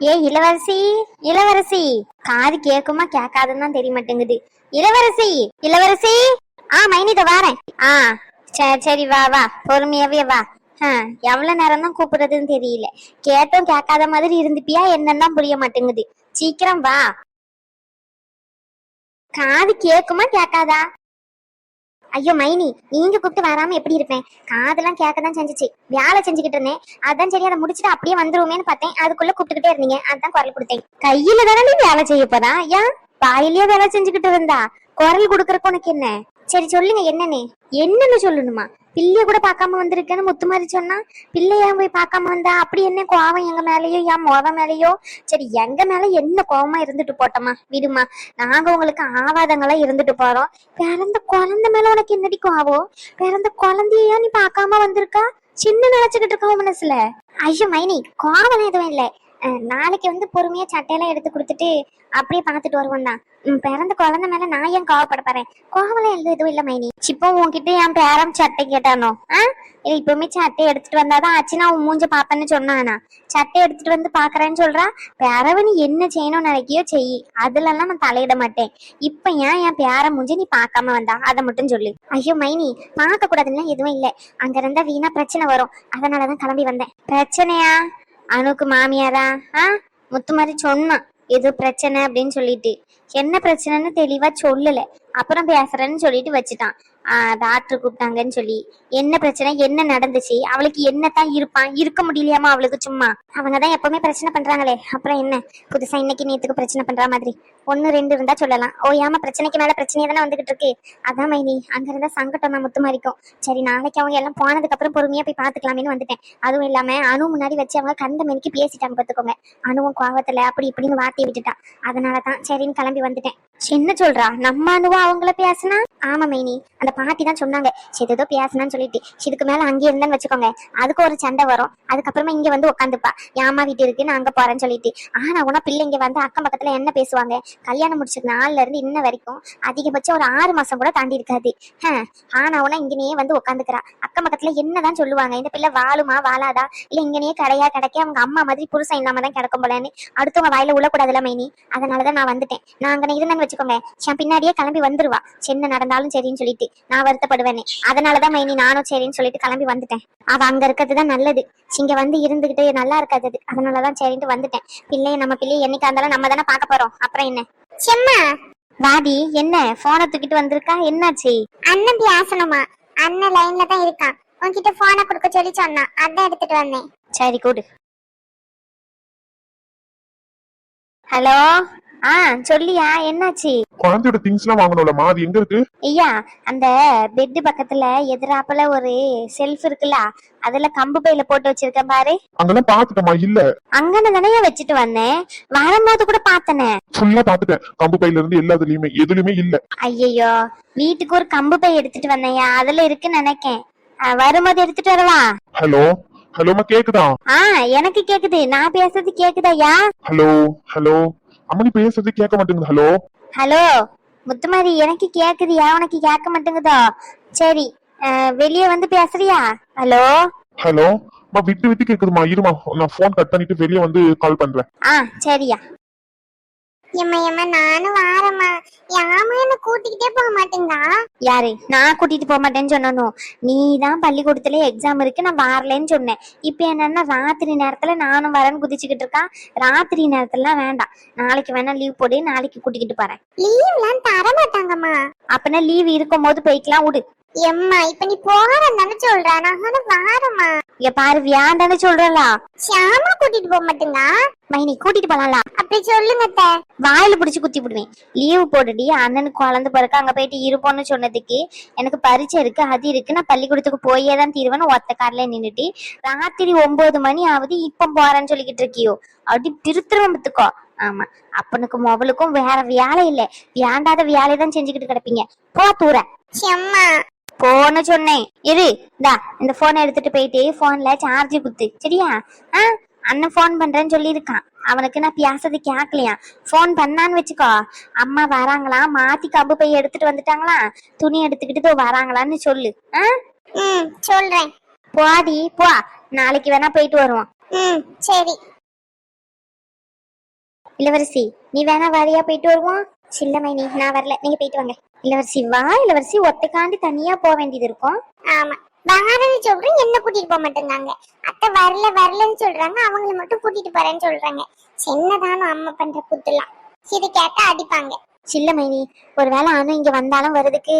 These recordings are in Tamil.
ஏ இளவரசி? இளவரசி. காது கேக்குமா கேட்காதுன்னு தான் தெரிய மாட்டேங்குது. இளவரசி இளவரசி? ஆ மைனித வாரேன். ஆ சரி சரி வா வா. பொறுமையாவே வா. எவ்வளவு நேரம் தான் கூப்பிடுறதுன்னு தெரியல. கேட்டும் கேட்காத மாதிரி இருந்துப்பியா என்னன்னு புரிய மாட்டேங்குது. சீக்கிரம் வா. காது கேக்குமா கேட்காதா? ஐயோ மைனி நீங்க கூப்பிட்டு வராம எப்படி இருப்பேன்? காதெல்லாம் கேட்க தான் செஞ்சுச்சு. வேலை செஞ்சுக்கிட்டு இருந்தேன். அதான் சரி அதை முடிச்சுட்டு அப்படியே வந்துருவோமேன்னு பார்த்தேன். அதுக்குள்ள கூப்பிட்டுக்கிட்டே இருந்தீங்க. அதான் குரல் கொடுத்தேன். கையில தானே நீ வேலை செய்ய போறா? ஏன் வாயிலேயே வேலை செஞ்சுக்கிட்டு இருந்தா? குரல் கொடுக்கறக்கு உனக்கு என்ன? சரி சொல்லுங்க என்னன்னு? என்னன்னு சொல்லணுமா? பிள்ளைய கூட பார்க்காம வந்திருக்கேன்னு முத்து மாதிரி சொன்னா பிள்ளை ஏன் போய் பார்க்காம வந்தா? அப்படி என்ன கோவம் எங்க மேலயோ என் மோத மேலயோ? சரி எங்க மேல என்ன கோவமா இருந்துட்டு போட்டோமா? விடுமா. நாங்க உங்களுக்கு ஆவாதங்களா இருந்துட்டு போறோம். பிறந்த குழந்தை மேல உனக்கு என்னடி கோவம்? பிறந்த குழந்தையா நீ பார்க்காம வந்திருக்கா? சின்ன நினைச்சுக்கிட்டு இருக்கோம் மனசுல. ஐயோ மைனி கோவம் எதுவும் இல்லை. நாளைக்கு வந்து பொறுமையா சட்டையெல்லாம் எடுத்து கொடுத்துட்டு அப்படியே பார்த்துட்டு வருவோம் தான். பிறந்த குழந்தை மேல நான் ஏன் கோவப்பட போறேன்? கோவலம் எழுது எதுவும் இல்ல மைனி. இப்போ உன்கிட்ட என் பேரம் சட்டை கேட்டானோ? ஆ? இப்பவுமே சட்டை எடுத்துட்டு வந்தாதான் ஆச்சுன்னா உன் மூஞ்ச பாப்பேன்னு சொன்னானா? சட்டை எடுத்துட்டு வந்து பாக்குறேன்னு சொல்றா? பேரவ நீ என்ன செய்யணும்னு நினைக்கியோ செய். அதுல எல்லாம் நான் தலையிட மாட்டேன். இப்ப ஏன் என் பேர மூஞ்சி நீ பாக்காம வந்தா? அதை மட்டும் சொல்லு. ஐயோ மைனி பார்க்க கூடாதுன்னா எதுவும் இல்ல. அங்க இருந்தா வீணா பிரச்சனை வரும். அதனாலதான் கிளம்பி வந்தேன். பிரச்சனையா? அனுக்கு மாமியாரா? ஆ? முத்து மாதிரி சொன்னான். ஏதோ பிரச்சனை அப்படின்னு சொல்லிட்டு. என்ன பிரச்சனைன்னு தெளிவா சொல்லல. அப்புறம் பேசுறேன்னு சொல்லிட்டு வச்சுட்டான். டாக்டர் கூப்பிட்டாங்கன்னு சொல்லி. என்ன பிரச்சனை? என்ன நடந்துச்சு? அவளுக்கு என்னத்தான் இருப்பான்? இருக்க முடியலையாமா அவளுக்கு சும்மா? அவங்க தான் எப்பவுமே பிரச்சனை பண்றாங்களே. அப்புறம் என்ன? புதுசா இன்னைக்கு நேத்துக்கு பிரச்சனை பண்ற மாதிரி. ஒன்னு ரெண்டு இருந்தா சொல்லலாம். ஓ ஏமா பிரச்சனைக்கு மேல பிரச்சனையே தானே வந்துகிட்டு இருக்கு. அதான் மைனி அங்க இருந்தா சங்கடம் முத்து மாதிரிக்கும் சரி நாளைக்கு அவங்க எல்லாம் போனதுக்கு அப்புறம் பொறுமையா போய் பாத்துக்கலாமேன்னு வந்துட்டேன். அதுவும் இல்லாம அணு முன்னாடி வச்சு அவங்க கண்ட மெனிக்கு பேசிட்டாங்க பாத்துக்கோங்க. அணுவும் கோவத்துல அப்படி இப்படின்னு வார்த்தையை விட்டுட்டான் அதனாலதான் சரின்னு கிளம்பி வந்துட்டேன். என்ன சொல்றா? நம்ம அனுவா அவங்கள பேசுனா? ஆமா மைனி. அந்த பாட்டி தான் சொன்னாங்க. சரி ஏதோ சொல்லிட்டு. இதுக்கு மேல அங்கே இருந்தேன்னு வச்சுக்கோங்க. அதுக்கு ஒரு சண்டை வரும். அதுக்கப்புறமா இங்க வந்து உட்காந்துப்பா ஏமா வீட்டு இருக்கு. நான் அங்க போறேன்னு சொல்லிட்டு. ஆனா உனா பிள்ளைங்க வந்து அக்கம் பக்கத்துல என்ன பேசுவாங்க? கல்யாணம் முடிச்ச நாள்ல இருந்து இன்ன வரைக்கும் அதிகபட்சம் ஒரு ஆறு மாசம் கூட தாண்டி இருக்காது. ஹம், ஆனா உன இங்கனே வந்து உட்காந்துக்கிறா அக்கம் பக்கத்துல என்னதான் சொல்லுவாங்க? இந்த பிள்ளை வாழுமா வாழாதா? இல்ல இங்கனே கடையா கிடைக்க அவங்க அம்மா மாதிரி புருஷன் இல்லாம தான் கிடக்கும் போலன்னு அடுத்தவங்க வாயில உள்ளக்கூடாதுல மைனி? அதனாலதான் நான் வந்துட்டேன். நான் அங்க இருந்தேன்னு வச்சுக்கோங்க. என் பின்னாடியே கிளம்பி வந்துருவா. சின்ன நடந்தாலும் சரின்னு சொல்லிட்டு. நான் வருத்தப்படுவேனே. அதனாலதான் மைனி நானும் சரின்னு சொல்லிட்டு கிளம்பி வந்துட்டேன். அவ அங்க இருக்கிறது தான் நல்லது. இங்க வந்து இருந்துகிட்டு நல்லா இருக்காது அது. அதனாலதான் சரின்ட்டு வந்துட்டேன். பிள்ளைய நம்ம பிள்ளைய என்னைக்கா இருந்தாலும் நம்ம தானே பார்க்க போறோம். அப்புறம் என்ன? செம்மா. வாடி என்ன? போனை தூக்கிட்டு வந்திருக்கா? என்னாச்சு? அண்ணன் பேசணுமா அண்ணன் லைன்ல தான் இருக்கான். உன்கிட்ட போனை கொடுக்க சொல்லி சொன்னான். அதான் எடுத்துட்டு வந்தேன். சரி கூடு. ஹலோ? ஆ சொல்லியா என்னாச்சு? குழந்தையோட திங்ஸ் எல்லாம் வாங்கணும்லமா அது எங்க இருக்கு? ஐயா அந்த பெட் பக்கத்துல எதிராப்புல ஒரு செல்ஃப் இருக்குல்ல அதுல கம்பு பையில போட்டு வச்சிருக்கேன் பாரு. அங்கெல்லாம் பாத்துட்டமா இல்ல. அங்கன தானே வச்சுட்டு வந்தேன். வரும்போது கூட பார்த்தனே. ஃபுல்லா பாத்துட்டேன் கம்பு பையில இருந்து எல்லாத்துலயுமே எதுலயுமே இல்ல. ஐயையோ வீட்டுக்கு ஒரு கம்பு பை எடுத்துட்டு வந்தேன்யா அதுல இருக்குன்னு நினைக்கேன். ஆ, வரும்போது எடுத்துட்டு வரவா? ஹலோ ஹலோமா கேக்குதா? ஆ எனக்கு கேக்குது. நான் பேசுறது கேக்குதாயா ஹலோ ஹலோ அம்மனி பேசுறது கேட்க மாட்டேங்குது. ஹலோ ஹலோ முத்துமாரி எனக்கு கேக்குதியா? உனக்கு கேட்க மாட்டேங்குதோ? சரி வெளியே வந்து பேசுறியா? ஹலோ ஹலோ விட்டு விட்டு கேக்குதுமா இருமா நான் போன் கட் பண்ணிட்டு வெளியே வந்து கால் பண்றேன். ஆ சரியா. எம்மா எம்மா நானும் வாரம்மா. யாமா என்ன கூட்டிக்கிட்டே போக மாட்டேங்கா யாரு? நான் கூட்டிட்டு போக மாட்டேன்னு சொன்னனும் நீ தான் பள்ளிக்கூடத்துல எக்ஸாம் இருக்கு நான் வரலன்னு சொன்னேன். இப்போ என்னன்னா ராத்திரி நேரத்துல நானும் வரேன்னு குதிச்சுக்கிட்டு இருக்கான் ராத்திரி நேரத்துலலாம் வேண்டாம். நாளைக்கு வேணா லீவ் போடு நாளைக்கு கூட்டிக்கிட்டு போறேன். லீவ்லாம் தர மாட்டாங்கம்மா அப்பனா லீவ் இருக்கும் போது போய்க்கலாம் விடு. எம்மா இப்ப நீ போறேன்னு தானே சொல்ற. நான் வாரம்மா. இங்க பாரு வியாண்டான்னு சொல்றலா ஷியாமா கூட்டிட்டு போக மாட்டேங்க மைனி கூட்டிட்டு போலாம்ல. அப்படி சொல்லுங்க அத்தை. வாயில பிடிச்சு குத்தி விடுவேன். லீவு போட்டுடி அண்ணனுக்கு குழந்தை பிறக்க அங்க போயிட்டு இருப்போம்னு சொன்னதுக்கு எனக்கு பரீட்சை இருக்கு அது இருக்கு. நான் பள்ளிக்கூடத்துக்கு போயே தான் தீருவேன்னு ஒத்த கார்ல நின்னுட்டு ராத்திரி ஒன்பது மணி ஆகுது இப்ப போறேன்னு சொல்லிக்கிட்டு இருக்கியோ. அப்படி திருத்திரம் பத்துக்கோ. ஆமா அப்பனுக்கும் மொபலுக்கும் வேற வேலை இல்ல. வேண்டாத வேலையை தான் செஞ்சுக்கிட்டு கிடப்பீங்க. போ தூர. போன்னு சொன்னேன். இரு இந்தா இந்த போனை எடுத்துட்டு போயிட்டு போன்ல சார்ஜ் குத்து. சரியா? ஆ? அண்ணன் ஃபோன் பண்றேன்னு சொல்லியிருக்கான். அவனுக்கு நான் பேசுறது கேட்கலையா ஃபோன் பண்ணான்னு வச்சுக்கோ. அம்மா வராங்களா? மாத்தி கம்பு பை எடுத்துட்டு வந்துட்டாங்களா? துணி எடுத்துக்கிட்டு வராங்களான்னு சொல்லு. ஆ? ம் சொல்றேன். போடி போ. நாளைக்கு வேணா போயிட்டு வருவோம். ம் சரி. இளவரசி நீ வேணா வாரியா போயிட்டு வருவோம்? சில்ல மைனி நான் வரல. நீங்க போயிட்டு வாங்க. இளவரசி வா. இளவரசி ஒத்தைக்காண்டி தனியா போக வேண்டியது இருக்கும். ஆமா. பாரதி சொல்றேன் என்ன கூட்டிட்டு போக மாட்டேங்காங்க அத்தை வரல வரலன்னு சொல்றாங்க அவங்கள மட்டும் கூட்டிட்டு போறேன்னு சொல்றாங்க. சின்னதான அம்மா பண்ற குத்துலாம். இது கேட்டா அடிப்பாங்க. சில்ல மைனி ஒருவேளை அனு இங்க வந்தாலும் வர்றதுக்கு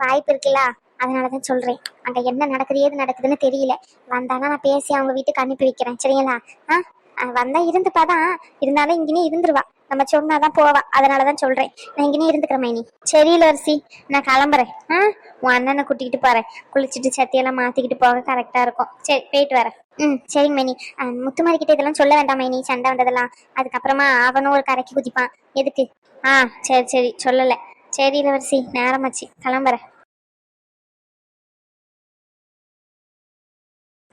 வாய்ப்பு இருக்குல்ல? அதனாலதான் சொல்றேன். அங்க என்ன நடக்குது ஏது நடக்குதுன்னு தெரியல. வந்தானா நான் பேசி அவங்க வீட்டுக்கு அனுப்பி வைக்கிறேன். சரிங்களா? ஆஹ் ஆ, வந்தா இருந்துப்பாதான் இருந்தாலும் இங்கேயே இருந்துருவா. நம்ம சொன்னாதான் போவா. அதனாலதான் சொல்றேன். நான் இங்கேயே இருந்துக்கிறேன் மைனி. சரி இளவரசி நான் கிளம்புறேன். ஆ? உன் அண்ணனை கூட்டிகிட்டு போறேன் குளிச்சுட்டு சத்தியெல்லாம் மாத்திக்கிட்டு போக கரெக்டா இருக்கும். சரி போயிட்டு வரேன். ம் சரிங்க மைனி. ஆ, முத்துமாரி கிட்ட இதெல்லாம் சொல்ல வேண்டாம் மைனி. சண்டை வந்ததெல்லாம். அதுக்கப்புறமா அவனும் ஒரு கரைக்கு குதிப்பான். எதுக்கு? ஆ சரி சரி. சொல்லல. சரி இளவரசி நேரமாச்சு. கிளம்புறேன்.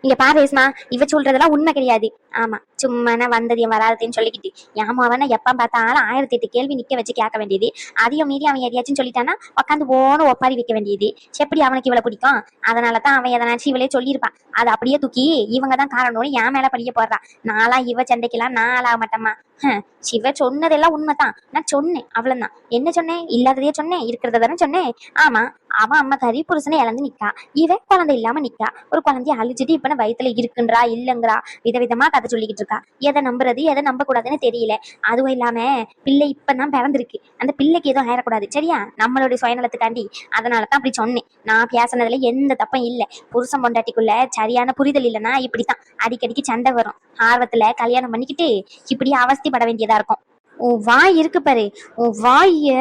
இங்க பாரு ரேஸ்மா இவ சொல்றதெல்லாம் உண்மை கிடையாது. ஆமா. சும்மா வந்ததையும் வந்தது என் சொல்லிக்கிட்டு. ஏமா அவன எப்ப பார்த்தாலும் ஆயிரத்தி எட்டு கேள்வி நிக்க வச்சு கேட்க வேண்டியது. அதையும் மீறி அவன் எதையாச்சும் சொல்லிட்டானா உட்காந்து ஓன ஒப்பாரி வைக்க வேண்டியது. எப்படி அவனுக்கு இவளை பிடிக்கும்? அதனாலதான் அவன் எதனாச்சும் இவளே சொல்லியிருப்பான். அது அப்படியே தூக்கி இவங்க தான் காரணம்னு என் மேல படிய போடுறான் நாளா இவ சண்டைக்கெல்லாம் நாளாக மாட்டம்மா. ஹம், சிவ சொன்னதெல்லாம் உண்மைதான். நான் சொன்னேன் அவ்வளவுதான். என்ன சொன்னேன்? இல்லாததையே சொன்னேன் இருக்கிறத தானே சொன்னேன். ஆமா அவன் அம்மா கறி புருஷனை இழந்து நிக்கா. இவ குழந்தை இல்லாம நிக்கா. ஒரு குழந்தைய அழிச்சிட்டு இப்ப நான் வயித்துல இருக்குன்றா இல்லங்கிறா. விதவிதமா கதை சொல்லிக்கிட்டு இருக்கா? எதை நம்புறது? எதை நம்ப கூடாதுன்னு தெரியல. அதுவும் இல்லாம பிள்ளை இப்பதான் பிறந்திருக்கு. அந்த பிள்ளைக்கு எதுவும் ஆயிடக்கூடாது சரியா? நம்மளுடைய சுயநலத்துக்காண்டி. அதனாலதான் அப்படி சொன்னேன். நான் பேசுனதுல எந்த தப்பும் இல்ல. புருஷன் பொண்டாட்டிக்குள்ள சரியான புரிதல் இல்லைன்னா இப்படித்தான். அடிக்கடிக்கு சண்டை வரும். ஆர்வத்துல கல்யாணம் பண்ணிக்கிட்டு இப்படி அவஸ்திப்பட வேண்டியதா இருக்கும். உன் வாய் இருக்கு பாரு. உன் வாய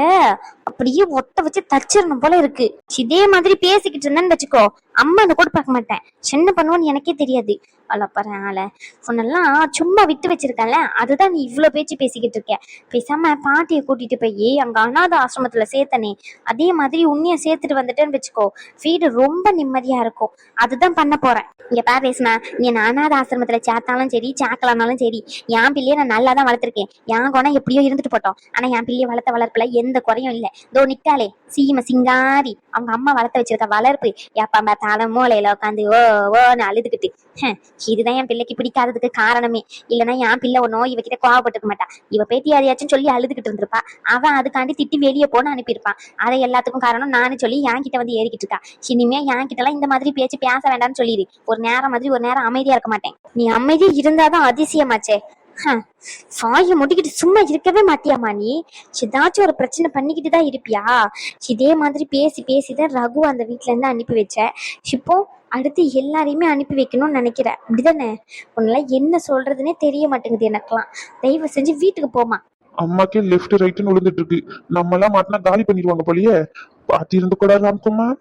அப்படியே ஒட்ட வச்சு தச்சிடணும் போல இருக்கு. இதே மாதிரி பேசிக்கிட்டு இருந்தேன்னு வச்சுக்கோ. அம்மா அந்த கூட பார்க்க மாட்டேன். என்ன பண்ணுவோன்னு எனக்கே தெரியாது. வளப்பறேன் உன்னெல்லாம் சும்மா விட்டு வச்சிருக்கேன்ல அதுதான் நீ இவ்வளோ பேச்சு பேசிக்கிட்டு இருக்க. பேசாம பாட்டியை கூட்டிட்டு போய் அங்க அனாத ஆசிரமத்துல சேர்த்தனே. அதே மாதிரி உன்னைய சேர்த்துட்டு வந்துட்டேன்னு வச்சுக்கோ. வீடு ரொம்ப நிம்மதியா இருக்கும். அதுதான் பண்ண போறேன். இங்க பாரு ரேஸ்மா நீ நான் அனாத ஆசிரமத்துல சேர்த்தாலும் சரி சேர்க்கலானாலும் சரி என் பிள்ளைய நான் நல்லா தான் வளர்த்துருக்கேன். என் குணம் எப்படியோ இருந்துட்டு போட்டோம். ஆனா என் பிள்ளைய வளர்த்த வளர்ப்புல எந்த குறையும் இல்ல. தோ நிக்காளே. சீம சிங்காரி. அவங்க அம்மா வளர்த்த வச்சிருக்க வளர்ப்பு. எப்ப பார்த்தாலும் மூளையில உட்காந்து ஓ ஓன்னு அழுதுகிட்டு. ஹம், இதுதான் என் பிள்ளைக்கு பிடிக்காததுக்கு காரணமே. இல்லைன்னா என் பிள்ளை ஒன்றும் இவகிட்ட கோவப்பட்டுக்க மாட்டா. இவ பேத்தி யாரையாச்சும் சொல்லி அழுதுகிட்டு இருந்திருப்பா. அவன் அதுக்காண்டி திட்டி வெளியே போன்னு அனுப்பியிருப்பான். அதை எல்லாத்துக்கும் காரணம் நானும் சொல்லி என் கிட்ட வந்து ஏறிக்கிட்டு இருக்கா. இனிமே என் கிட்ட எல்லாம் இந்த மாதிரி பேச்சு பேச வேண்டாம்னு சொல்லிடு. ஒரு நேரம் மாதிரி ஒரு நேரம் அமைதியா இருக்க மாட்டேன். நீ அமைதியா இருந்தாதான் அதிசயமாச்சே. சாயை வாயை முடிக்கிட்டு சும்மா இருக்கவே மாட்டியாமா நீ? ஏதாச்சும் ஒரு பிரச்சனை பண்ணிக்கிட்டு தான் இருப்பியா? இதே மாதிரி பேசி பேசி தான் ரகு அந்த வீட்ல இருந்து அனுப்பி வச்சேன் இப்போ அடுத்து எல்லாரையுமே அனுப்பி வைக்கணும்னு நினைக்கிறேன் அப்படிதானே? உன்னால என்ன சொல்றதுன்னே தெரிய மாட்டேங்குது எனக்கெல்லாம். தயவு செஞ்சு வீட்டுக்கு போமா அம்மாக்கே லெஃப்ட் ரைட்னு விழுந்துட்டு இருக்கு நம்ம எல்லாம் மாட்டினா காலி பண்ணிடுவாங்க போலயே. பார்த்து இருந்து கூட ராம்குமார்?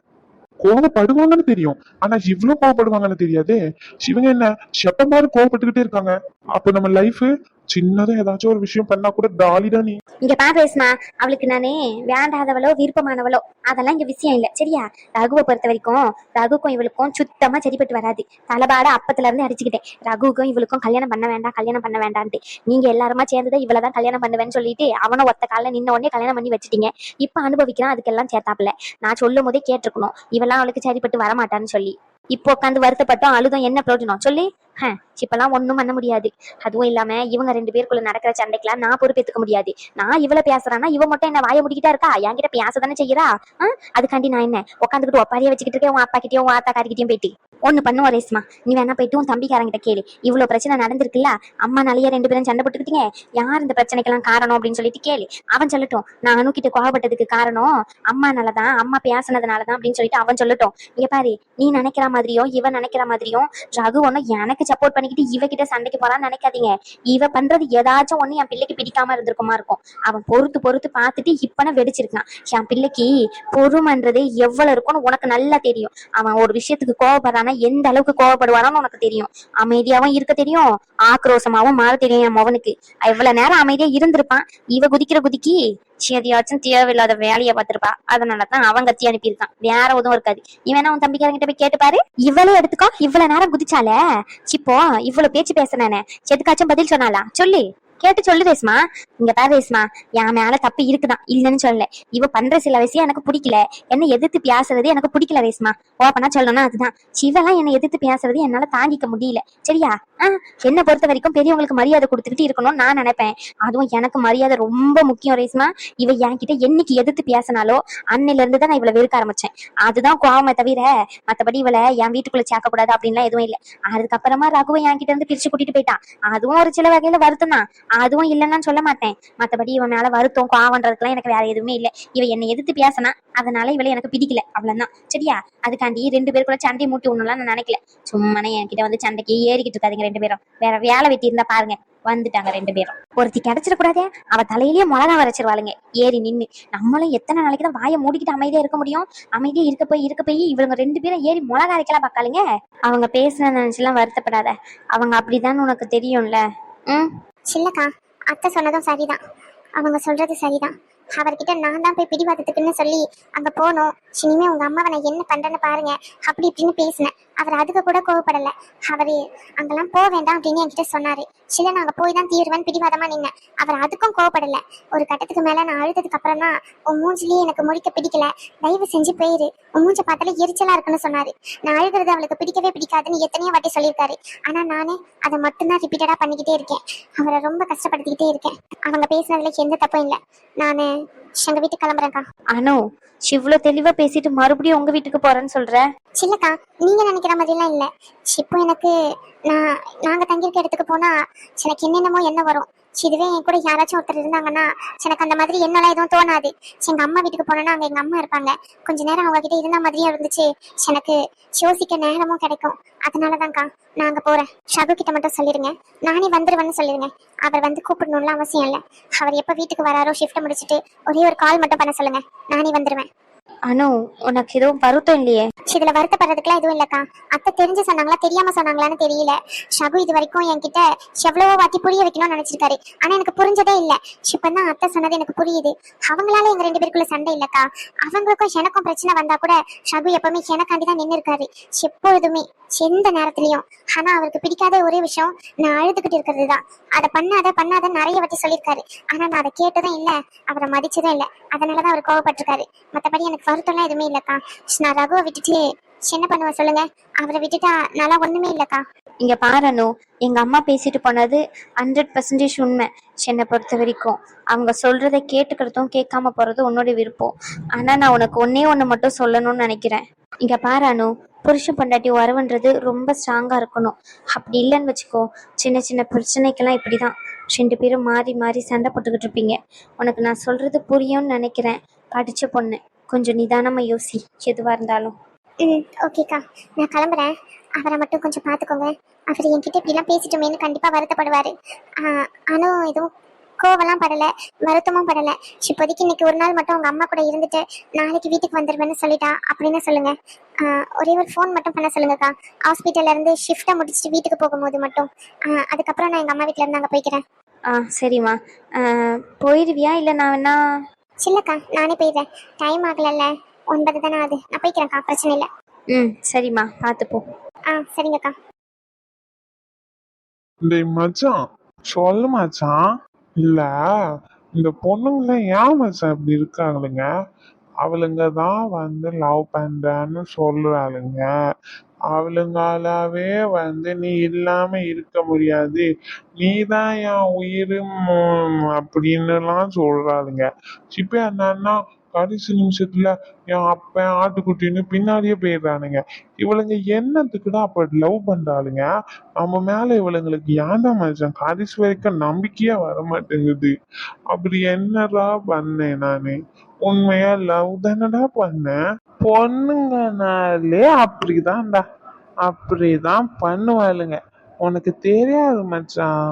கோவப்படுவாங்கன்னு தெரியும். ஆனா இவ்வளவு கோவப்படுவாங்கன்னு தெரியாதே. இவங்க என்ன செப்பமாறு கோவப்பட்டுக்கிட்டே இருக்காங்க. அப்ப நம்ம லைஃப் சின்னதா ஏதாச்சும் ஒரு விஷயம் பண்ணா கூட டாலிடா நீ. இங்க பாரு ரேஸ்மா அவளுக்கு நானே வேண்டாதவளோ விருப்பமானவளோ அதெல்லாம் இங்க விஷயம் இல்ல. சரியா? ரகுவை பொறுத்த வரைக்கும் ரகுக்கும் இவளுக்கும் சுத்தமா சரிப்பட்டு வராது. தலைபாட அப்பத்துல இருந்து அடிச்சுக்கிட்டேன். ரகுவுக்கும் இவளுக்கும் கல்யாணம் பண்ண வேண்டாம் கல்யாணம் பண்ண வேண்டான்ட்டு. நீங்க எல்லாருமா சேர்ந்துதான் இவ்வளவுதான் கல்யாணம் பண்ணுவேன்னு சொல்லிட்டு அவனை ஒத்த கால நின்ன உடனே கல்யாணம் பண்ணி வச்சுட்டீங்க. இப்ப அனுபவிக்கிறான் அதுக்கெல்லாம் சேர்த்தாப்புல. நான் சொல்லும் போதே கேட்டிருக்கணும். இவெல்லாம் அவளுக்கு சரிப்பட்டு வரமாட்டான்னு சொல்லி. இப்போ உட்காந்து வருத்தப்பட்டோம் அழுதும் என்ன பிரயோஜனம்? சொல்லி. இப்பெல்லாம் ஒண்ணும் பண்ண முடியாது. அதுவும் இல்லாம இவங்க ரெண்டு பேருக்குள்ள நடக்கிற சண்டைக்கெல்லாம் நான் பொறுப்பேத்துக்க முடியாது. நான் இவள பேசுறானா இவ மட்டும் என்ன வாய முடிக்கிட்டா இருக்கா? என்கிட்ட பேச தானே செய்யறா அதுக்காண்டி நான் என்ன? உட்காந்துக்கிட்டு ஒப்பாரியா வச்சுக்கிட்டு இருக்கேன். உன் அப்பா கிட்டயும் உன் ஆத்தா காரிக்கிட்டயும் போயிட்டு. ஒன்று பண்ணுவோம் ரேஸ்மா நீ வேணா போயிட்டு உன் தம்பிக்காரங்கிட்ட கேளு. இவ்வளவு பிரச்சனை நடந்திருக்குல்ல? அம்மா நாளையே ரெண்டு பேரும் சண்டை போட்டுக்கிட்டீங்க. யார் இந்த பிரச்சனைக்கெல்லாம் காரணம் அப்படின்னு சொல்லிட்டு கேளு. அவன் சொல்லட்டும். நான் அணுக்கிட்ட கோவப்பட்டதுக்கு காரணம் அம்மானாலதான் அம்மா பேசுனதுனாலதான் அப்படின்னு சொல்லிட்டு அவன் சொல்லட்டும். இங்கே பாரு நீ நினைக்கிற மாதிரியும் இவன் நினைக்கிற மாதிரியும் ரகு ஒன்னும் எனக்கு சப்போர்ட் பண்ணிக்கிட்டு இவகிட்ட சண்டைக்கு போகலான்னு நினைக்காதீங்க. இவ பண்றது ஏதாச்சும் ஒண்ணு என் பிள்ளைக்கு பிடிக்காம இருந்திருக்குமா இருக்கும். அவன் பொறுத்து பொறுத்து பார்த்துட்டு இப்பன வெடிச்சிருக்கான். என் பிள்ளைக்கு பொறுமன்றது எவ்வளவு இருக்கும்னு உனக்கு நல்லா தெரியும். அவன் ஒரு விஷயத்துக்கு கோவப்படுறானா எந்த அளவுக்கு கோவப்படுவாரான்னு உனக்கு தெரியும். அமைதியாவும் இருக்க தெரியும். ஆக்ரோஷமாவும் மாற தெரியும் என் மவனுக்கு எவ்வளவு நேரம் அமைதியா இருந்திருப்பான். இவ குதிக்கிற குதிக்கி எதையாச்சும் தேவையில்லாத வேலையை பார்த்திருப்பா. அதனாலதான் அவன் கத்தி அனுப்பியிருக்கான். வேற எதுவும் இருக்காது. இவன் அவன் உன் தம்பிக்காரங்கிட்ட போய் கேட்டு பாரு. இவ்வளவு எடுத்துக்கோ. இவ்வளவு நேரம் குதிச்சால. இப்போ இவ்வளவு பேச்சு பேசினானே. எதுக்காச்சும் பதில் சொன்னாலா சொல்லு. கேட்டு சொல்லு ரேஸ்மா இங்க பாரு ரேஸ்மா என் மேல தப்பு இருக்குதான். இல்லைன்னு சொல்லல. இவ பண்ற சில விஷயம் எனக்கு பிடிக்கல. என்ன எதிர்த்து பேசுறது எனக்கு பிடிக்கல ரேஸ்மா ஓப்பனா சொல்லணும்னா அதுதான். சிவெல்லாம் என்னை எதிர்த்து பேசுறது என்னால தாங்கிக்க முடியல. சரியா? என்ன என்னை பொறுத்த வரைக்கும் பெரியவங்களுக்கு மரியாதை கொடுத்துக்கிட்டு இருக்கணும்னு நான் நினைப்பேன். அதுவும் எனக்கு மரியாதை ரொம்ப முக்கியம் ரேஸ்மா இவ என்கிட்ட என்னைக்கு எதிர்த்து பேசினாலோ அன்னையில இருந்து தான் நான் இவளை வெறுக்க ஆரம்பிச்சேன். அதுதான் கோவமே தவிர மத்தபடி இவளை என் வீட்டுக்குள்ள சேர்க்க கூடாது அப்படின்லாம் எதுவும் இல்லை. அதுக்கப்புறமா ரகுவை என்கிட்ட இருந்து பிரிச்சு கூட்டிட்டு போயிட்டான். அதுவும் ஒரு சில வகையில வருத்தம் தான் அதுவும் இல்லைன்னு சொல்ல மாட்டேன். மத்தபடி இவன் மேல வருத்தம் கோவன்றதுக்குலாம் எனக்கு வேற எதுவுமே இல்லை. இவ என்னை எதிர்த்து பேசினா அதனால இவளை எனக்கு பிடிக்கல. அவ்வளவுதான். சரியா? அதுக்காண்டி ரெண்டு பேருக்குள்ள சண்டை மூட்டி ஒண்ணுலாம் நான் நினைக்கல. சும்மானே என்கிட்ட வந்து சண்டைக்கு ஏறிக்கிட்டு இருக்காதீங்க ரெண்டு பேரும். வேற வேலை வெட்டி இருந்தா பாருங்க. வந்துட்டாங்க ரெண்டு பேரும். ஒருத்தி கிடைச்சிடக்கூடாதே அவ தலையிலேயே மிளகா வரைச்சிருவாளுங்க ஏறி நின்னு. நம்மளும் எத்தனை நாளைக்கு தான் வாயை மூடிக்கிட்டு அமைதியா இருக்க முடியும்? அமைதியா இருக்க போய் இருக்க போய் இவங்க ரெண்டு பேரும் ஏறி மிளகா அரைக்கலாம் பாக்காளுங்க அவங்க பேசுன நினைச்சுலாம் வருத்தப்படாத. அவங்க அப்படிதான் உனக்கு தெரியும்ல. ம்? சில்லக்கா அத்தை சொன்னதும் சரிதான். அவங்க சொல்றது சரிதான். அவர்கிட்ட நான் தான் போய் பிடிவாதத்துக்குன்னு சொல்லி அங்க போனோம் இனிமே உங்க அம்மாவை நான் என்ன பண்றேன்னு பாருங்க. அப்படி இப்படின்னு பேசினேன். அவர் அதுக்கு கூட கோவப்படல. அவரு அங்கெல்லாம் போக வேண்டாம் அப்படின்னு என்கிட்ட சொன்னாரு. சில நாங்க போய் தான் தீருவேன்னு பிடிவாதமா நின்னேன். அவர் அதுக்கும் கோவப்படல. ஒரு கட்டத்துக்கு மேல நான் அழுததுக்கு அப்புறம் தான் உன் மூஞ்சிலேயே எனக்கு முடிக்க பிடிக்கல. தயவு செஞ்சு போயிரு. உன் மூஞ்ச பார்த்தாலே எரிச்சலா இருக்குன்னு சொன்னாரு. நான் அழுகிறது அவளுக்கு பிடிக்கவே பிடிக்காதுன்னு எத்தனையோ வாட்டி சொல்லியிருக்காரு. ஆனா நானே அதை மட்டும்தான் ரிப்பீட்டடா பண்ணிக்கிட்டே இருக்கேன். அவரை ரொம்ப கஷ்டப்படுத்திக்கிட்டே இருக்கேன். அவங்க பேசுனதுல எந்த தப்பும் இல்லை. நான் எங்க வீட்டுக்கு கிளம்புறேன்க்கா. அனு இவ்வளவு தெளிவா பேசிட்டு மறுபடியும் உங்க வீட்டுக்கு போறேன்னு சொல்ற? சில்லக்கா நீங்க நினைக்கிற மாதிரிலாம் இல்ல. இப்போ எனக்கு நான் நாங்க தங்கியிருக்க இடத்துக்கு போனா எனக்கு என்னென்னமோ என்ன வரும். இதுவே என் கூட யாராச்சும் ஒருத்தர் இருந்தாங்கன்னா எனக்கு அந்த மாதிரி என்னெல்லாம் எதுவும் தோணாது. எங்க அம்மா வீட்டுக்கு போனோன்னா அங்க எங்க அம்மா இருப்பாங்க. கொஞ்ச நேரம் அவங்க கிட்ட இருந்த மாதிரியே இருந்துச்சு. எனக்கு யோசிக்க நேரமும் கிடைக்கும். அதனாலதான்க்கா நான் அங்க போறேன். ஷகு கிட்ட மட்டும் சொல்லிடுங்க நானே வந்துருவேன்னு சொல்லிடுங்க அவர் வந்து கூப்பிடணும்லாம் அவசியம் இல்லை. அவர் எப்ப வீட்டுக்கு வராரோ ஷிஃப்ட் முடிச்சிட்டு ஒரே ஒரு கால் மட்டும் பண்ண சொல்லுங்க. நானே வந்துருவேன். அனு உனக்கு எதுவும் வருத்தம் இல்லையே? இதுல வருத்தப்படுறதுக்குலாம் எதுவும் இல்லக்கா. அத்தை தெரிஞ்சு சொன்னாங்களா தெரியாம சொன்னாங்களான்னு தெரியல. ஷகு இது வரைக்கும் என்கிட்ட எவ்வளவோ வாட்டி புரிய வைக்கணும்னு நினைச்சிருக்காரு. ஆனா எனக்கு புரிஞ்சதே இல்ல. இப்பதான் அத்தை சொன்னது எனக்கு புரியுது. அவங்களால எங்க ரெண்டு பேருக்குள்ள சண்டை இல்லக்கா. அவங்களுக்கும் எனக்கும் பிரச்சனை வந்தா கூட ஷகு எப்பவுமே எனக்காண்டி தான் நின்று இருக்காரு எப்பொழுதுமே எந்த நேரத்துலயும். ஆனா அவருக்கு பிடிக்காத ஒரே விஷயம் நான் அழுதுகிட்டு இருக்கிறது தான் அதை பண்ணாத பண்ணாத நிறைய வாட்டி சொல்லியிருக்காரு. ஆனா நான் அதை கேட்டதும் இல்ல அவரை மதிச்சதும் இல்ல. அதனாலதான் அவர் கோவப்பட்டிருக்காரு. மத்தபடி எனக்கு வருத்தம்லாம் எதுவுமே இல்லக்கா. நான் ரகுவை விட்டுட்டு என்ன பண்ணுவேன் சொல்லுங்க? அவரை விட்டுட்டா நல்லா ஒண்ணுமே இல்லக்கா. இங்க பாரு அனு எங்க அம்மா பேசிட்டு போனது ஹண்ட்ரட் பர்சன்டேஜ் உண்மை. என்னை பொறுத்த வரைக்கும். அவங்க சொல்றதை கேட்டுக்கிறதும் கேட்காம போறதும் உன்னோட விருப்பம். ஆனா நான் உனக்கு ஒன்னே ஒண்ணு மட்டும் சொல்லணும்னு நினைக்கிறேன். இங்க பாரு புருஷன் பொண்டாட்டி உறவுன்றது ரொம்ப ஸ்ட்ராங்கா இருக்கணும். அப்படி இல்லைன்னு வச்சுக்கோ சின்ன சின்ன பிரச்சனைக்கெல்லாம் இப்படிதான். ரெண்டு பேரும் மாறி மாறி சண்டை போட்டுக்கிட்டு இருப்பீங்க. உனக்கு நான் சொல்றது புரியும்னு நினைக்கிறேன். படிச்ச பொண்ணு. கொஞ்சம் நிதானமா யோசி எதுவா இருந்தாலும். ம் ஓகேக்கா நான் கிளம்புறேன். அவரை மட்டும் கொஞ்சம் பார்த்துக்கோங்க. அவர் என்கிட்ட இப்படிலாம் பேசிட்டோமேன்னு கண்டிப்பாக வருத்தப்படுவார். அனு எதுவும் கோவம்லாம் படலை வருத்தமும் படலை. இப்போதைக்கு இன்னைக்கு ஒரு நாள் மட்டும் உங்கள் அம்மா கூட இருந்துட்டு நாளைக்கு வீட்டுக்கு வந்துடுவேன்னு சொல்லிட்டா அப்படின்னு சொல்லுங்க. ஆ, ஒரே ஒரு ஃபோன் மட்டும் பண்ண சொல்லுங்கக்கா. ஹாஸ்பிட்டல்ல இருந்து ஷிஃப்ட்டை முடிச்சுட்டு வீட்டுக்கு போகும்போது மட்டும். அதுக்கப்புறம் நான் எங்கள் அம்மா வீட்டில் இருந்து அங்கே போய்க்கிறேன். ஆ சரிம்மா. ஆ, போயிருவியா? இல்லை நான் வேணா சில்லக்கா நானே போயிடுறேன். டைம் ஆகலல்ல. ஒன்பது தானே ஆகுது. நான் போய்க்கிறேன்க்கா பிரச்சனை இல்லை. ம் சரிம்மா. பார்த்துப்போ ஆ சரிங்கக்கா. டேய் மச்சான். சொல்லு மச்சான். இல்ல இந்த பொண்ணுங்கள ஏன் மச்சான் இப்படி இருக்காங்களுங்க அவளுங்க தான் வந்து லவ் பண்றேன்னு சொல்றாளுங்க. அவளுங்களாவே வந்து நீ இல்லாம இருக்க முடியாது. நீ தான் என் உயிர் அப்படின்னுலாம் சொல்றாளுங்க. அந்த அண்ணா கடைசி நிமிஷத்துல என் அப்பன் ஆட்டுக்குட்டின்னு பின்னாடியே போயிடுறானுங்க. இவளுங்க என்னத்துக்குடா அப்ப லவ் பண்றாளுங்க? நம்ம மேல இவளுங்களுக்கு ஏன்டா மச்சான் கடைசி வரைக்கும் நம்பிக்கையே வர மாட்டேங்குது அப்படி என்னடா பண்ணேன் நானு? உண்மையா லவ் தானடா பண்ணேன்? பொண்ணுங்கனாலே அப்படிதான்டா. அப்படிதான் பண்ணுவாளுங்க. உனக்கு தெரியாது மச்சான்.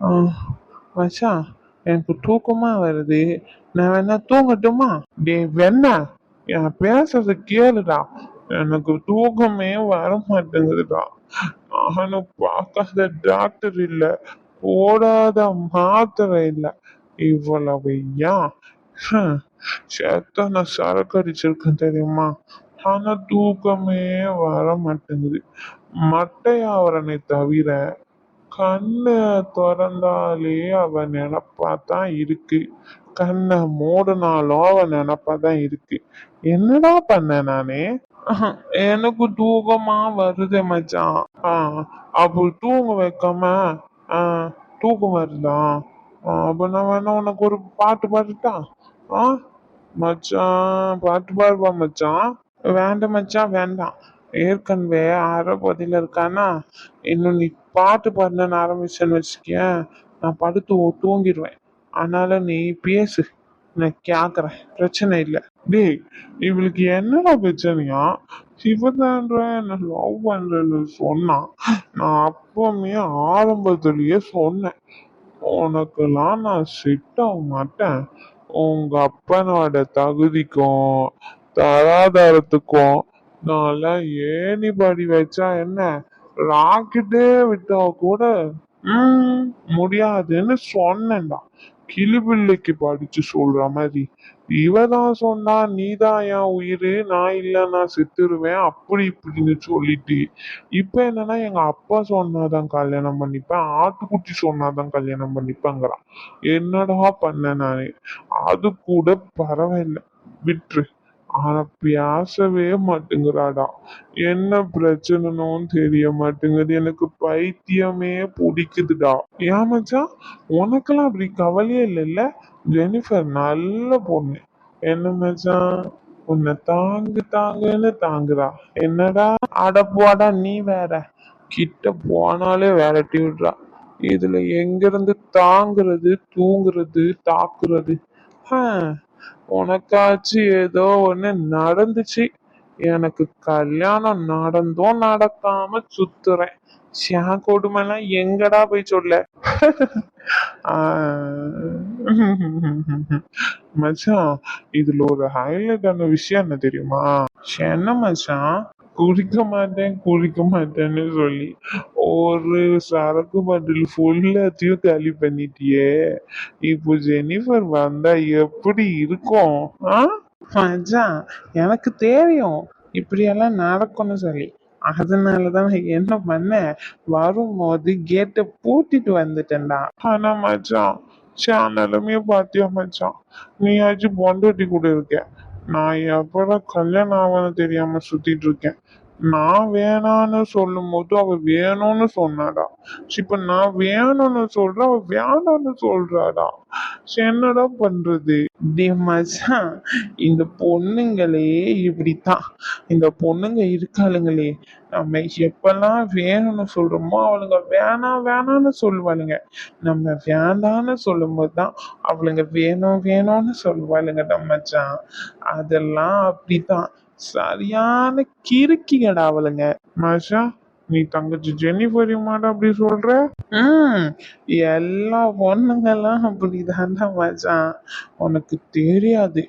ஆஹ், மச்சான் எனக்கு தூக்கமா வருது. நான் வேணா தூங்கட்டுமா? டே வெண்ணா பேசுறத கேளுடா. எனக்கு தூக்கமே வர மாட்டேங்குதுடா நானும் பார்க்காத டாக்டர் இல்ல போடாத மாத்திரை இல்ல. இவ்வளவு ஏன்? ஹம், நான் சரக்கு அடிச்சிருக்கேன் தெரியுமா? ஆனா தூக்கமே வர மாட்டேங்குது மட்டையாவரனை தவிர கண்ணை திறந்தாலே அவ நினப்பா தான் இருக்கு. கண்ணை மூடினாலும் அவ நினப்பா தான் இருக்கு. என்னடா பண்ண நானே? எனக்கு தூக்கமா வருது மச்சான். அப்போ தூங்க வைக்காம ஆஹ் தூக்கம் வருதா? அப்ப நான் வேணா உனக்கு ஒரு பாட்டு பாட்டுட்டா ஆ மச்சான் பாட்டு பாடுவா மச்சான். வேண்டாம் மச்சான் வேண்டாம். ஏற்கனவே அரைப்பதில இருக்கானா? இன்னும் நீ பாட்டு பாடணும்னு ஆரம்பிச்சேன்னு வச்சுக்கேன் நான் படுத்து தூங்கிடுவேன். அதனால நீ பேசு. நான் கேக்குறேன். பிரச்சனை இல்லை. டேய் இவளுக்கு என்னடா பிரச்சனையா? சிவதான்ற என்ன லவ் பண்றேன்னு சொன்னான் நான் அப்பவுமே ஆரம்பத்துலயே சொன்னேன். உனக்கெல்லாம் நான் செட் ஆக மாட்டேன். உங்க அப்பனோட தகுதிக்கும் தராதாரத்துக்கும் நான்லாம் ஏணி படி வச்சா என்ன? ராக்கெட்டே விட்டா கூட ம் முடியாதுன்னு சொன்னேன்டா. கிளிபிள்ளைக்கு படிச்சு சொல்ற மாதிரி இவதான் சொன்னா நீதான் என் உயிர் நான் இல்லை நான் செத்துருவேன் அப்படி இப்படின்னு சொல்லிட்டு இப்ப என்னன்னா எங்க அப்பா சொன்னாதான் கல்யாணம் பண்ணிப்பேன் ஆட்டுக்குட்டி சொன்னாதான் கல்யாணம் பண்ணிப்பேங்கிறான். என்னடா பண்ண நானு? அது கூட பரவாயில்ல விட்டுரு. ஆனா பேசவே மாட்டேங்கிறாடா. என்ன பிரச்சனைனும் தெரிய மாட்டேங்குது. எனக்கு பைத்தியமே பிடிக்குதுடா. ஏன் மச்சான்? உனக்கெல்லாம் அப்படி கவலையே இல்லைல்ல? ஜெனிஃபர் நல்ல பொண்ணு. என்ன மச்சான்? உன்னை தாங்கு தாங்குன்னு தாங்குறா. என்னடா? அட போடா நீ வேற. கிட்ட போனாலே விரட்டி விடுறா இதுல எங்கிருந்து தாங்குறது தூங்குறது தாக்குறது? ஹம், உனக்காச்சு ஏதோ ஒண்ணு நடந்துச்சு. எனக்கு கல்யாணம் நடந்தும் நடக்காம சுத்துறேன். சே கொடுமைலாம் எங்கடா போய் சொல்ல? ஆஹ் மச்சான் இதுல ஒரு ஹைலைட்டான விஷயம் என்ன தெரியுமா? என்ன மச்சான்? குடிக்க மாட்டேன் குடிக்க மாட்டேன்னு சொல்லி. ஒரு சரக்கு பாட்டில் ஃபுல்லாத்தையும் காலி பண்ணிட்டியே. இப்போ ஜெனிஃபர் வந்தா எப்படி இருக்கும்? ஆ? மச்சான் எனக்கு தெரியும். இப்படியெல்லாம் நடக்கும்னு சொல்லி. அதனாலதான் நான் என்ன பண்ணேன்? வரும்போது கேட்டை பூட்டிட்டு வந்துட்டேன்டா. ஆனா மச்சான் சேனலுமே பாத்தியா மச்சான்? நீயாச்சும் பொண்டாட்டி கூட இருக்க. நான் எப்படா கல்யாணம் ஆகணும்னு தெரியாம சுத்திட்டு இருக்கேன். நான் வேணான்னு சொல்லும் போது அவ வேணும்னு சொன்னாடா. இப்ப நான் வேணும்னு சொல்ற அவ வேணாம்னு சொல்றாடா. என்னடா பண்றது? மச்சான் இந்த பொண்ணுங்களே இப்படித்தான். இந்த பொண்ணுங்க இருக்காளுங்களே நம்ம எப்பெல்லாம் வேணும்னு சொல்றோமோ அவளுங்க வேணாம் வேணாம்னு சொல்லுவாளுங்க. நம்ம வேண்டான்னு சொல்லும் போதுதான் அவளுங்க வேணும் வேணும்னு சொல்லுவாளுங்க நம்ம மச்சான். அதெல்லாம் அப்படித்தான். சரியான கிறுக்கிங்கடா அவளுங்க. மச்சா நீ தங்கச்சி ஜெனிஃபர் மாட்டா அப்படி சொல்ற? ம். எல்லா பொண்ணுங்கெல்லாம் அப்படிதான்டா மச்சான் உனக்கு தெரியாது.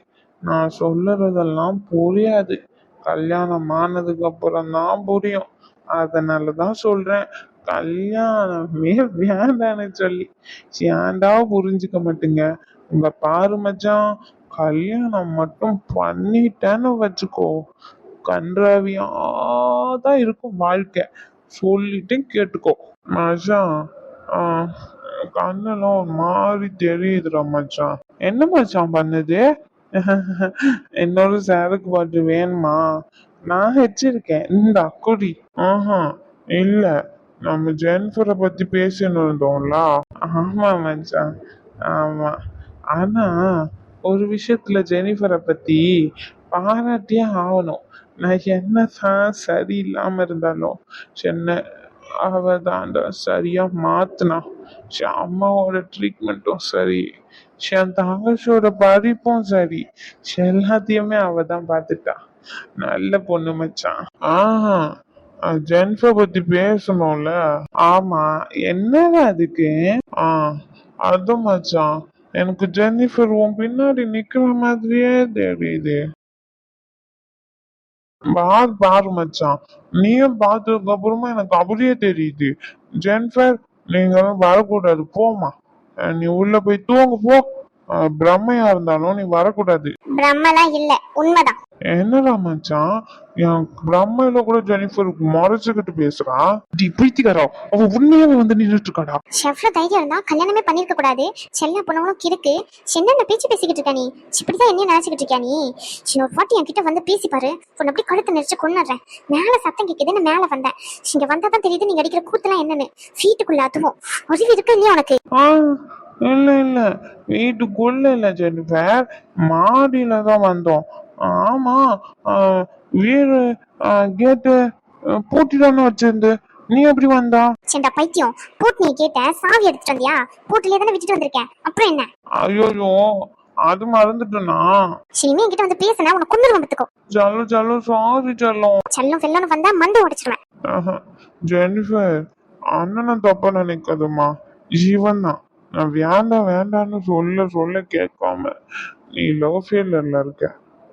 நான் சொல்லுறதெல்லாம் புரியாது. கல்யாணம் ஆனதுக்கு அப்புறம் தான் புரியும். அதனால தான் சொல்றேன். கல்யாணமே வேண்டான்னு சொல்லி. ஏன்டா புரிஞ்சுக்க மாட்டீங்க? உங்க பாரு மச்சான். கல்யாணம் மட்டும் பண்ணிட்டேன்னு வச்சுக்கோ. கன்றாவியா தான் இருக்கும் வாழ்க்கை. சொல்லிட்டு கேட்டுக்கோ. மச்சான் ஆஹ், கண்ணெல்லாம் ஒரு மாதிரி தெரியுதுடா மச்சான். என்ன மச்சான் பண்ணுது? என்னோட சேருக்கு பாட்டு வேணுமா? நான் வச்சிருக்கேன். இந்த குடி. ஆஹா இல்ல. நம்ம ஜென்ஃபரை பத்தி பேசின்னு இருந்தோம்ல. ஆமா மச்சான். ஆமா. ஆனா ஒரு விஷயத்துல ஜெனிஃபரை பத்தி பாராட்டியே ஆகணும். நான் என்னதான் சரியில்லாம இருந்தாலும் சென்னை அவ சரியா மாத்துனா சரி, அம்மாவோட ட்ரீட்மெண்ட்டும் சரி சரி, என் தங்கச்சியோட படிப்பும் சரி எல்லாத்தையுமே அவ தான் பார்த்துட்டா. நல்ல பொண்ணு மச்சான். ஆ ஜென்ஃபை பத்தி பேசணும்ல? ஆமா என்னடா அதுக்கு? ஆ அது மச்சான். எனக்கு ஜென்னிஃபர் உன் பின்னாடி நிக்கிற மாதிரியே தெரியுது. பார் பாரு மச்சான். நீயும் பார்த்ததுக்கு அப்புறமா எனக்கு அப்படியே தெரியுது. ஜென்ஃபர் நீங்க வரக்கூடாது. போமா நீ உள்ள போய் தூங்க போ. பிரம்மையா இருந்தாலும் நீ வரக்கூடாது. பிரம்மலாம் இல்ல. உண்மைதான். என்னடா மச்சான்? என் பிரம்மையில கூட ஜெனிஃபர் முறைச்சுக்கிட்டு பேசுறா? டி பைத்தியக்காரா அவ உண்மையாவே வந்து நின்றுட்டு இருக்காடா எவ்வளவு தைரியம் இருந்தா கல்யாணமே பண்ணிருக்க கூடாது. செல்ல பொண்ணவங்களும் கிறுக்கு. என்னென்ன பேச்சு பேசிக்கிட்டு இருக்க நீ? இப்படிதான் என்ன நினைச்சுக்கிட்டு இருக்கியா நீ? இன்னொரு வாட்டி என்கிட்ட வந்து பேசி பாரு. உன்னை அப்படி கழுத்து நெரிச்சு கொண்டுறேன் மேல சத்தம் கேக்குதுன்னு மேல வந்தேன். இங்க வந்தாதான் தெரியுது நீங்க அடிக்கிற கூத்துலாம் என்னன்னு. வீட்டுக்குள்ள அதுவும் அறிவு இருக்கு இல்லையா உனக்கு. இல்ல இல்ல. வீட்டுக்குள்ள இல்ல ஜெனிஃபர். மாடியில தான் வந்தோம். ஆமா வீடு கேட்டு பூட்டி தானே வச்சிருந்து நீ எப்படி வந்தா? செண்டா பைத்தியம் பூட்டு நீ கேட்ட சாவி எடுத்துட்டு வந்தியா? பூட்டிலே தானே விட்டுட்டு வந்திருக்கேன் அப்புறம் என்ன? ஐயோ அது மறந்துட்டேனா? இனிமே என்கிட்ட வந்து பேசினா உனக்கு குண்டுருவம் பத்துக்கோ. ஜல்லு ஜல்லு சாரி செல்லம் செல்லம் செல்லன்னு வந்தா மண்டு உடைச்சிருவேன். ஆஹா. ஜெனிஃபர் அண்ணனை தப்பா நினைக்காதம்மா. ஜீவன் தான். நான் வேண்டாம் வேண்டாம்னு சொல்ல சொல்ல கேட்காம நீ லவ் ஃபெயிலியர்ல இருக்க.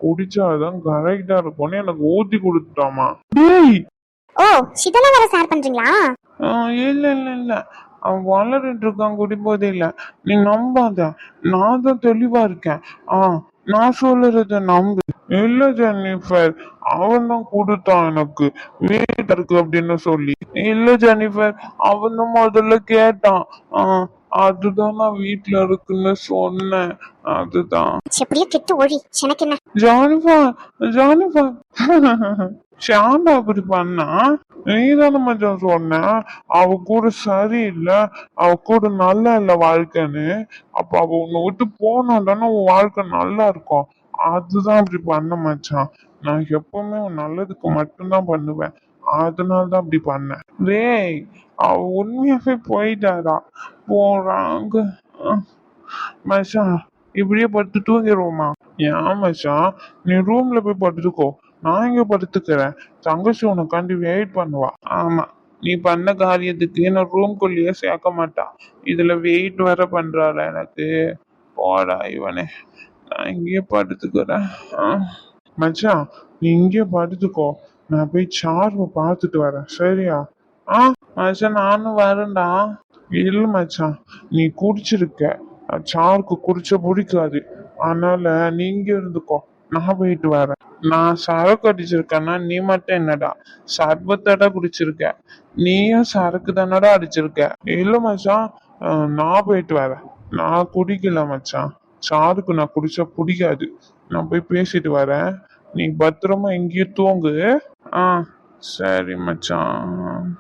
குடிச்சாதான் கரெக்டா இருக்கும்னு எனக்கு ஊத்தி கொடுத்துட்டாமா. டேய்! ஓ இதெல்லாம் வேற ஷேர் பண்றீங்களா? இல்ல இல்ல இல்ல. அவன் வளர்ந்துட்டு இருக்கான் குடிப்போதே இல்ல. நீ நம்பாத. நான் தான் தெளிவா இருக்கேன். ஆ நான் சொல்லுறத நம்பு. இல்ல ஜெனிஃபர். அவன் தான் கொடுத்தான் எனக்கு. வீட்டு இருக்கு அப்படின்னு சொல்லி. இல்ல ஜெனிஃபர். அவன் தான் முதல்ல கேட்டான். ஆ அதுதான் நான் வீட்டுல இருக்குன்னு சொன்னேன். அதுதான். எப்படியோ கெட்டு எனக்கு என்ன? அப்படி பண்ணா? நீதான மச்சான் சொன்ன. அவ கூட சரியில்லை. அவ கூட நல்லா இல்ல வாழ்க்கைன்னு. அப்ப அவ உன்னை விட்டு போனா தானே உன் வாழ்க்கை நல்லா இருக்கும். அதுதான் அப்படி பண்ண மச்சான். நான் எப்பவுமே உன் நல்லதுக்கு மட்டும்தான் பண்ணுவேன். அதனால தான் அப்படி பண்ணேன். டேய் அவ உண்மையாவே போயிட்டாரா போறாங்க. அஹ். மச்சான் இப்படியே படுத்து தூங்கிடுவோமா ஏன் மச்சான் நீ ரூம்ல போய் படுத்துக்கோ. நான் இங்க படுத்துக்கிறேன். தங்கச்சி உனக்காண்டி வெயிட் பண்ணுவா. ஆமா நீ பண்ண காரியத்துக்கு என்ன ரூம்குள்ளேயே சேர்க்க மாட்டா. இதுல வெயிட் வேற பண்றாள எனக்கு. போடா இவனே. நான் இங்கேயே படுத்துக்கிறேன். ஆ. மச்சான் நீ இங்கே படுத்துக்கோ. நான் போய் சார்வை பார்த்துட்டு வரேன். சரியா? ஆ மச்சான் நானும் வரேன்டா. இல்ல மச்சான் நீ குடிச்சிருக்க. சாருக்கு குடிச்ச பிடிக்காது. அதனால நீங்க இருந்துக்கோ. நான் போயிட்டு வரேன். நான் சரக்கு அடிச்சிருக்கேன்னா நீ மட்டும் என்னடா? சர்பத்தடா குடிச்சிருக்க. நீயும் சரக்கு தானடா அடிச்சிருக்க. இல்ல மச்சான் நான் போயிட்டு வரேன். நான் குடிக்கல மச்சான். சாருக்கு நான் குடிச்சா பிடிக்காது. நான் போய் பேசிட்டு வரேன். நீ பத்திரமா எங்கேயும் தூங்கு. ஆ சரி மச்சான்.